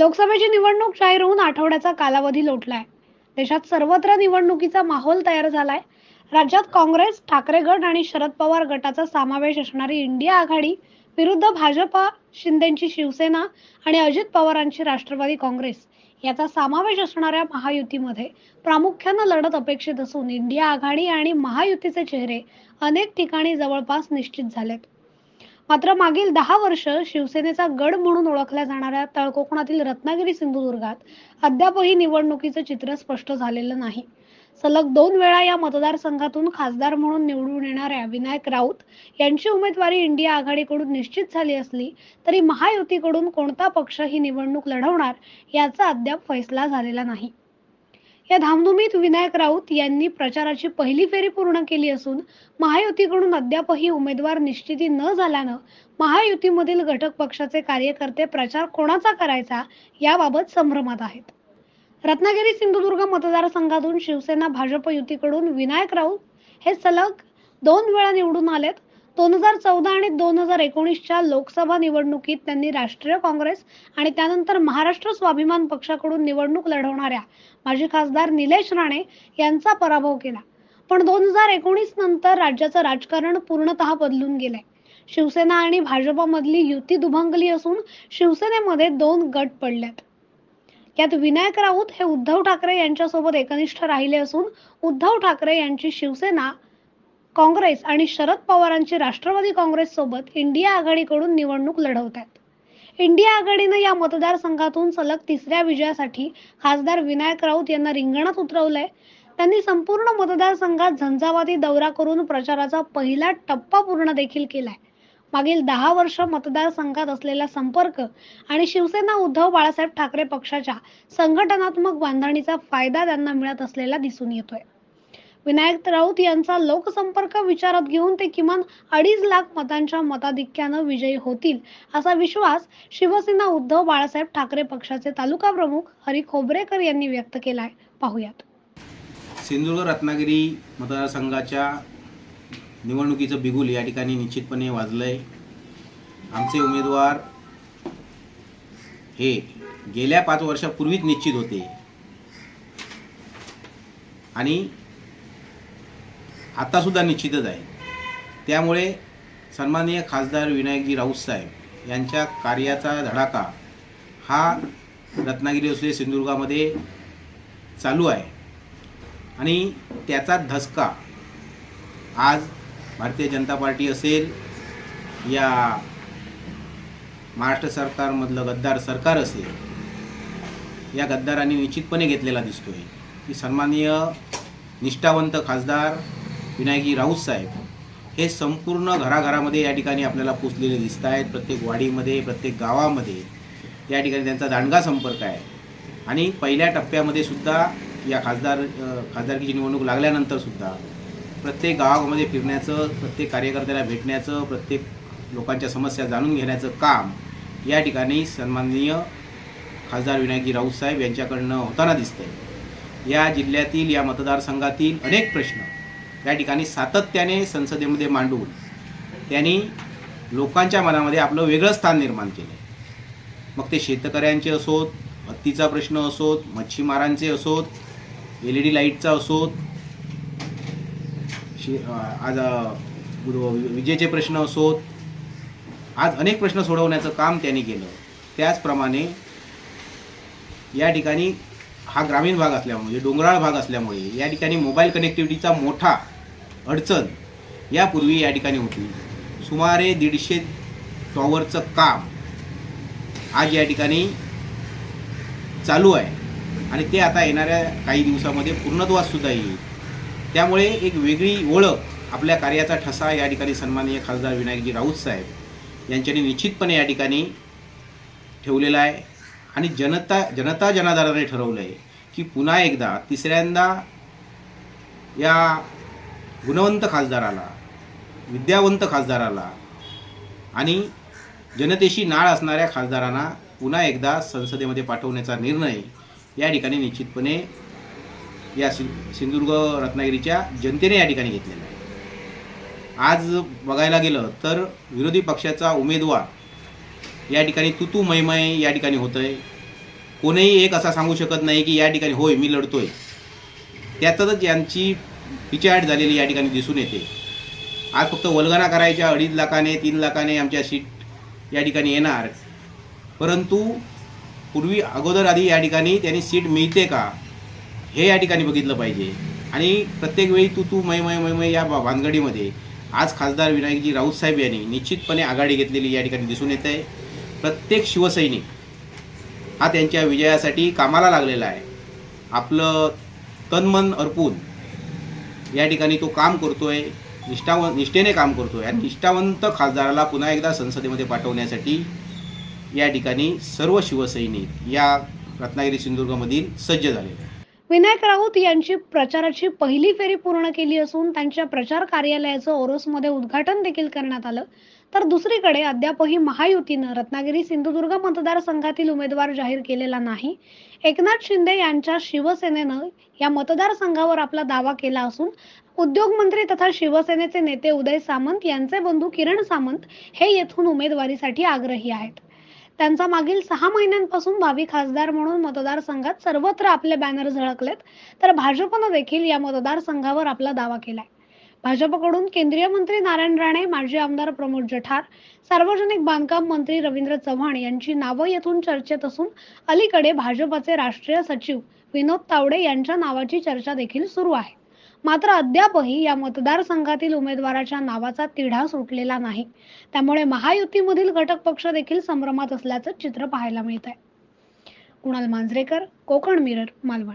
लोकसभेची निवडणूक जाहीर होऊन आठवड्याचा कालावधी लोटलाय. देशात सर्वत्र निवडणुकीचा माहोल तयार झालाय. राज्यात काँग्रेस ठाकरे गट आणि शरद पवार गटाचा समावेश असणारी इंडिया आघाडी विरुद्ध भाजपा शिंदेची शिवसेना आणि अजित पवारांची राष्ट्रवादी काँग्रेस याचा समावेश असणाऱ्या महायुतीमध्ये प्रामुख्यानं लढत अपेक्षित असून इंडिया आघाडी आणि महायुतीचे चेहरे अनेक ठिकाणी जवळपास निश्चित झालेत. मात्र मागील दहा वर्ष शिवसेनेचा गड म्हणून ओळखल्या जाणाऱ्या तळकोकणातील रत्नागिरी सिंधुदुर्गात अद्यापही निवडणुकीचं चित्र स्पष्ट झालेलं नाही. सलग दोन वेळा या मतदारसंघातून खासदार म्हणून निवडून येणाऱ्या विनायक राऊत यांची उमेदवारी इंडिया आघाडीकडून निश्चित झाली असली तरी महायुतीकडून कोणता पक्ष ही निवडणूक लढवणार याचा अद्याप फैसला झालेला नाही. या धामधुमीत विनायक राऊत यांनी प्रचाराची पहिली फेरी पूर्ण केली असून महायुतीकडून अद्यापही उमेदवार निश्चिती न झाल्यानं महायुतीमधील घटक पक्षाचे कार्यकर्ते प्रचार कोणाचा करायचा याबाबत संभ्रमात आहेत. रत्नागिरी सिंधुदुर्ग मतदारसंघातून शिवसेना भाजप युतीकडून विनायक राऊत हे सलग दोन वेळा निवडून आलेत. दोन हजार चौदा आणि दोन हजार एकोणीसच्या लोकसभा निवडणुकीत त्यांनी राष्ट्रीय काँग्रेस आणि त्यानंतर महाराष्ट्र स्वाभिमान पक्षाकडून निवडणूक लढवणाऱ्या माजी खासदार निलेश राणे यांचा पराभव केला. पण दोन हजार एकोणीस नंतर राज्याचं राजकारण पूर्णतः बदलून गेलंय. शिवसेना आणि भाजपामधली युती दुभंगली असून शिवसेनेमध्ये दोन गट पडल्यात. यात विनायक राऊत हे उद्धव ठाकरे यांच्यासोबत एकनिष्ठ राहिले असून उद्धव ठाकरे यांची शिवसेना काँग्रेस आणि शरद पवारांची राष्ट्रवादी काँग्रेस सोबत इंडिया आघाडीकडून निवडणूक लढवत आहेत इंडिया आघाडीनं या मतदारसंघातून सलग तिसऱ्या विजयासाठी खासदार विनायक राऊत यांना रिंगणात उतरवलंय. त्यांनी संपूर्ण मतदारसंघात झंझावाती दौरा करून प्रचाराचा पहिला टप्पा पूर्ण देखील केलाय. मागील दहा वर्ष मतदारसंघात असलेला संपर्क आणि शिवसेना उद्धव बाळासाहेब ठाकरे पक्षाच्या संघटनात्मक बांधणीचा फायदा त्यांना मिळत असलेला दिसून येतोय. विनायक राऊत यांचा लोकसंपर्क विचारात घेऊन ते किमान अडीच लाख मतांच्या मताधिक्यानं विजयी होतील असा विश्वास शिवसेना उद्धव बाळासाहेब ठाकरे पक्षाचे तालुका प्रमुख हरी खोबरेकर यांनी व्यक्त केलाय. पाहूयात. सिंधुदुर्ग रत्नागिरी मतदारसंघाच्या निवडणुकीचं बिगुल या ठिकाणी निश्चितपणे वाजलं आहे आमचे उमेदवार हे गेल्या पाच वर्षापूर्वीच निश्चित होते. आणि आत्तासुद्धा निश्चितच आहे. त्यामुळे सन्माननीय खासदार विनायकजी राऊत साहेब यांच्या कार्याचा धडाका हा रत्नागिरी असले सिंधुदुर्गामध्ये चालू आहे. आणि त्याचा धसका आज भारतीय जनता पार्टी असेल या महाराष्ट्र सरकारमधलं गद्दार सरकार असेल या गद्दारांनी निश्चितपणे घेतलेला दिसतो आहे की सन्माननीय निष्ठावंत खासदार विनायकी राऊत साहेब हे संपूर्ण घराघरामध्ये या ठिकाणी आपल्याला पोचलेले दिसत आहेत. प्रत्येक वाडीमध्ये प्रत्येक गावामध्ये या ठिकाणी त्यांचा दांडगा संपर्क आहे. आणि पहिल्या टप्प्यामध्ये सुद्धा या खासदार खासदारकीची निवडणूक लागल्यानंतर सुद्धा प्रत्येक गावामध्ये फिरण्याचं प्रत्येक कार्यकर्त्याला भेटण्याचं प्रत्येक लोकांच्या समस्या जाणून घेण्याचं काम या ठिकाणी सन्माननीय खासदार विनायकजी राऊत साहेब यांच्याकडनं होताना दिसतंय. या जिल्ह्यातील या मतदारसंघातील अनेक प्रश्न या ठिकाणी सातत्याने संसदेमध्ये मांडून त्यांनी लोकांच्या मनामध्ये आपलं वेगळं स्थान निर्माण केलं. मग ते शेतकऱ्यांचे असोत हत्तीचा प्रश्न असोत मच्छीमारांचे असोत एल ई डी लाईटचा असोत शे आज विजेचे प्रश्न असोत. आज अनेक प्रश्न सोडवण्याचं काम त्यांनी केलं. त्याचप्रमाणे या ठिकाणी हा ग्रामीण भाग असल्यामुळे डोंगराळ भाग असल्यामुळे या ठिकाणी मोबाईल कनेक्टिव्हिटीचा मोठा अडचण यापूर्वी या ठिकाणी होती. सुमारे दीडशे टॉवरचं काम आज या ठिकाणी चालू आहे. आणि ते आता येणाऱ्या काही दिवसामध्ये पूर्णत्वासुद्धा येईल. त्यामुळे एक वेगळी ओळख आपल्या कार्याचा ठसा या ठिकाणी सन्माननीय खासदार विनायकजी राऊत साहेब यांच्यानी निश्चितपणे या ठिकाणी ठेवलेला आहे. आणि जनता जनता जनाधाराने ठरवलं आहे की पुन्हा एकदा तिसऱ्यांदा या गुणवंत खासदाराला विद्यावंत खासदाराला आणि जनतेशी नाळ असणाऱ्या खासदारांना पुन्हा एकदा संसदेमध्ये पाठवण्याचा निर्णय या ठिकाणी निश्चितपणे या सि सिंधुदुर्ग रत्नागिरीच्या जनतेने या ठिकाणी घेतलेला आहे. आज बघायला गेलं तर विरोधी पक्षाचा उमेदवार या ठिकाणी तुतू मैमय या ठिकाणी होतं आहे कोणीही एक असा सांगू शकत नाही की या ठिकाणी होय मी लढतोय. त्यातच यांची पिछाड झालेली या ठिकाणी दिसून येते. आज फक्त वल्गना करायच्या अडीच लाखाने तीन लाखाने आमच्या सीट या ठिकाणी येणार. परंतु पूर्वी अगोदर आधी या ठिकाणी त्यांनी सीट मिळते का हे या ठिकाणी बघितलं पाहिजे. आणि प्रत्येक वेळी तू तू मय मय मय मय या भानगडीमध्ये आज खासदार विनायकजी राऊत साहेब यांनी निश्चितपणे आघाडी घेतलेली या ठिकाणी दिसून येत. आहे प्रत्येक शिवसैनिक हा त्यांच्या विजयासाठी कामाला लागलेला आहे. आपलं तनमन अर्पून या ठिकाणी तो काम करतोय निष्ठाव निष्ठेने काम करतोय. आणि निष्ठावंत खासदाराला पुन्हा एकदा संसदेमध्ये पाठवण्यासाठी या ठिकाणी सर्व शिवसैनिक या रत्नागिरी सिंधुदुर्गमधील सज्ज झालेले आहेत. विनायक राऊत यांची प्रचाराची पहिली फेरी पूर्ण केली असून त्यांच्या प्रचार कार्यालयाचं ओरोसमध्ये उद्घाटन देखील करण्यात आलं. तर दुसरीकडे अद्यापही महायुतीनं रत्नागिरी सिंधुदुर्ग मतदारसंघातील उमेदवार जाहीर केलेला नाही. एकनाथ शिंदे यांच्या शिवसेनेनं या मतदारसंघावर आपला दावा केला असून उद्योगमंत्री तथा शिवसेनेचे नेते उदय सामंत यांचे बंधू किरण सामंत हे येथून उमेदवारीसाठी आग्रही आहेत. त्यांचा मागील सहा महिन्यांपासून भावी खासदार म्हणून मतदारसंघात सर्वत्र आपले बॅनर झळकलेत. तर भाजपनं देखील या मतदारसंघावर आपला दावा केलाय. भाजपकडून केंद्रीय मंत्री नारायण राणे माजी आमदार प्रमोद जठार सार्वजनिक बांधकाम मंत्री रवींद्र चव्हाण यांची नावं येथून चर्चेत असून अलीकडे भाजपचे राष्ट्रीय सचिव विनोद तावडे यांच्या नावाची चर्चा देखील सुरू आहे. मात्र अद्यापही या मतदारसंघातील उमेदवाराच्या नावाचा तिढा सुटलेला नाही. त्यामुळे महायुतीमधील घटक पक्ष देखील संभ्रमात असल्याचं चित्र पाहायला मिळत आहे कुणाल मांजरेकर कोकण मिरर मालवण.